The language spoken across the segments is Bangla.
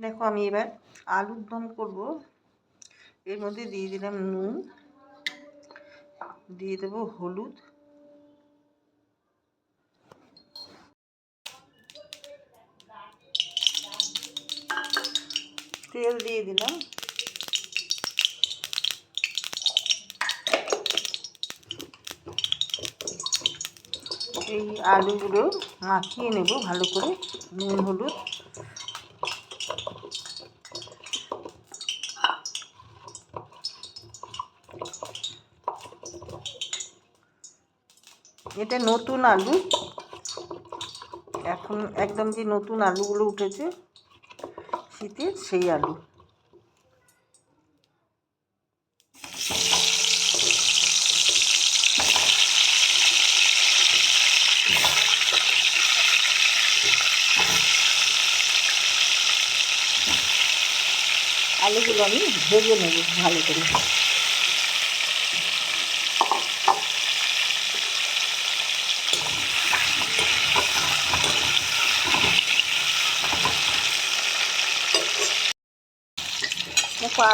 দেখো আমি এবার আলুর দম করব। এর মধ্যে দিয়ে দিলাম নুন, দিয়ে দেবো হলুদ। তেল দিয়ে দিলাম। এই আলুগুলো মাখিয়ে নেব ভালো করে, নুন, হলুদ। এটা নতুন আলু। এখন একদম যে নতুন আলুগুলো উঠেছে শীতের সেই আলু। আলুগুলো আমি ভেজে নেব ভালো করে।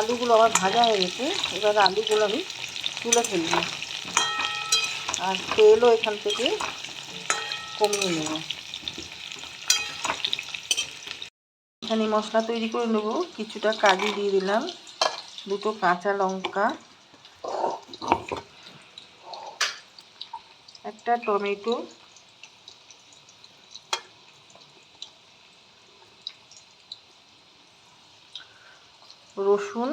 আলুগুলো আমার ভাজা হয়ে গেছে। এবার আলুগুলো আমি তুলে ফেলব। আর তেলও এখান থেকে কমিয়ে নেব। এখানে মশলা তৈরি করে নেব। কিছুটা কাজু দিয়ে দিলাম। দুটো কাঁচা লঙ্কা। একটা টমেটো। রসুন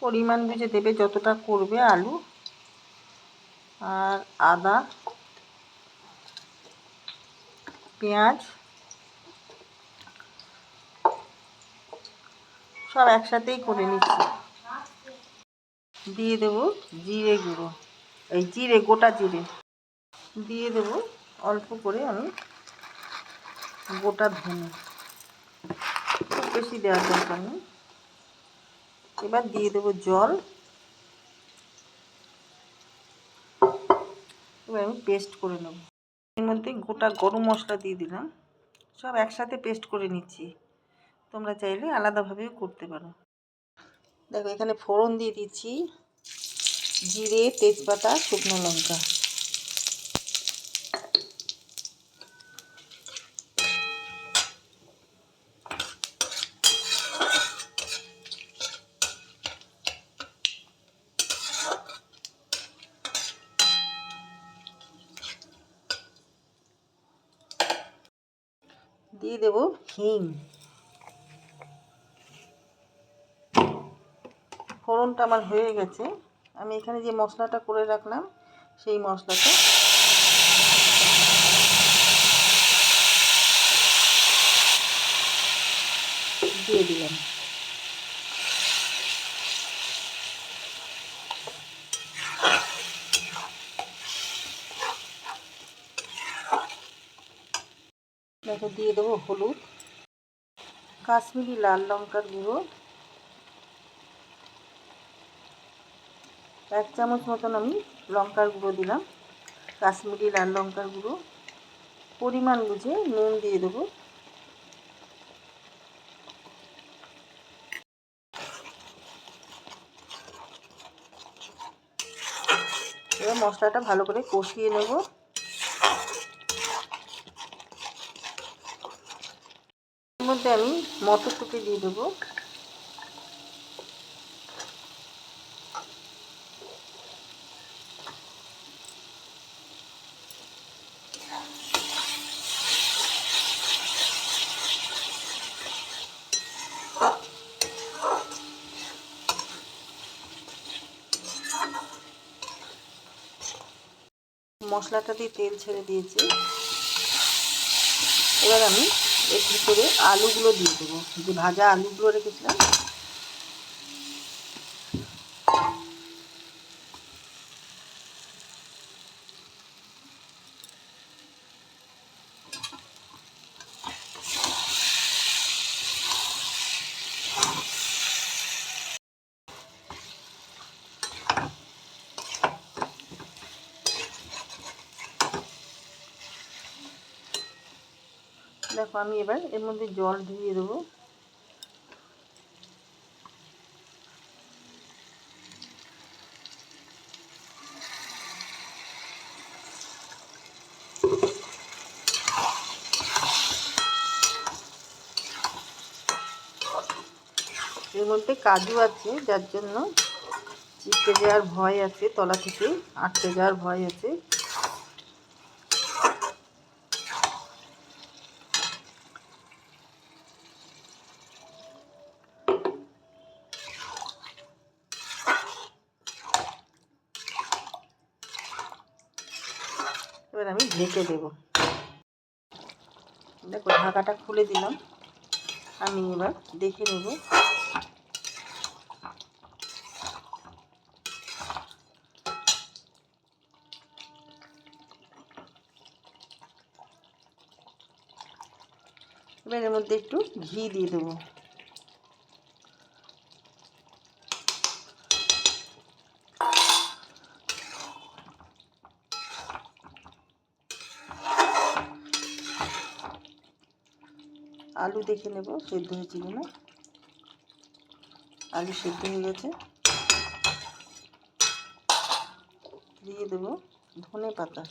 পরিমাণ বুঝে দেবে যতটা করবে আলু আর আদা, পেঁয়াজ সব একসাথেই করে নিচ্ছি। দিয়ে দেবো জিরে গুঁড়ো, এই জিরে, গোটা জিরে। দিয়ে দেবো অল্প করে আমি গোটা ধনে। বেশি দেওয়ার দরকার নেই। এবার দিয়ে দেবো জল। এবার আমি পেস্ট করে নেব। এর মধ্যে গোটা গরম মশলা দিয়ে দিলাম। সব একসাথে পেস্ট করে নিচ্ছি। তোমরা চাইলে আলাদাভাবেও করতে পারো। দেখো, এখানে ফোড়ন দিয়ে দিচ্ছি। জিরে, তেজপাতা, শুকনো লঙ্কা। দিয়ে দেব হিং। ফোড়নটা আমার হয়ে গেছে। আমি এখানে যে মশলাটা করে রাখলাম, সেই মশলাটা দিয়ে দিলাম। দেখো দিয়ে দেবো হলুদ, কাশ্মীরি লাল লঙ্কার গুঁড়ো, এক চামচ মতন আমি লঙ্কার গুঁড়ো দিলাম, কাশ্মীরি লাল লঙ্কার গুঁড়ো, পরিমাণ বুঝে নুন দিয়ে দেবো। এবার মশলাটা ভালো করে কষিয়ে নেব। মধ্যে আমি মটরশুঁটি দিয়ে দেবো। মশলাটা দিয়ে তেল ছেড়ে দিয়েছি। এবার আমি এর করে আলুগুলো দিয়ে দেবো। যে ভাজা আলুগুলো রেখেছিলাম আমি এবার এর মধ্যে জল দিয়ে দেবো। এর মধ্যে কাজু আছে, যার জন্য চিপকে যাওয়ার ভয় আছে, তলা থেকে আটকে যাওয়ার ভয় আছে। এবার আমি ঢেকে দেব। দেখো, ঢাকাটা খুলে দিলাম। আমি এবার দেখে নেব। এবার এর মধ্যে একটু ঘি দিয়ে দেবো। আলু দেখে নেব, সেদ্ধ হয়েছে কি না আলু সেদ্ধ হয়ে গেছে। দিয়ে দেবো ধনে পাতা।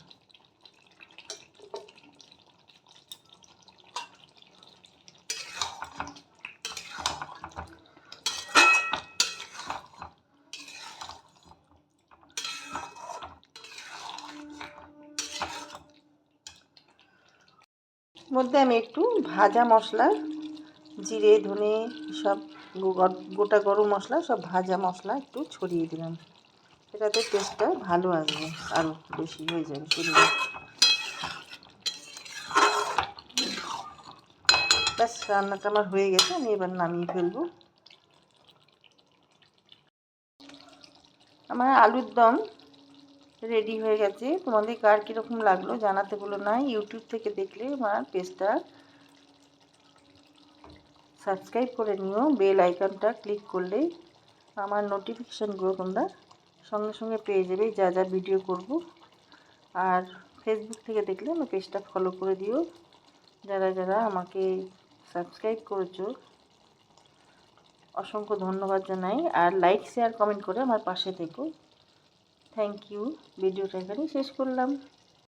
মধ্যে আমি একটু ভাজা মশলা, জিরে, ধনে, সব গোটা গরম মশলা, সব ভাজা মশলা একটু ছড়িয়ে দিলাম। এটাতে টেস্টটা ভালো আসবে আরও বেশি হয়ে যাবে শরীরে ব্যাস, রান্নাটা আমার হয়ে গেছে, আমি এবার নামিয়ে ফেলব। আমার আলুর দম রেডি হয়ে গেছে। তোমাদের কার কীরকম লাগল জানাতে বলো না। ইউটিউব থেকে দেখলে আমার পেজটা সাবস্ক্রাইব করে নিও। বেল আইকনটা ক্লিক করলে আমার নোটিফিকেশানগুলো তোমরা সঙ্গে সঙ্গে পেয়ে যাবে। যা যা ভিডিও করব। আর ফেসবুক থেকে দেখলে আমার পেজটা ফলো করে দিও। যারা যারা আমাকে সাবস্ক্রাইব করেছ, অসংখ্য ধন্যবাদ জানাই। আর লাইক শেয়ার কমেন্ট করে আমার পাশে থেকো। থ্যাংক ইউ ভিডিওটা এখানে শেষ করলাম।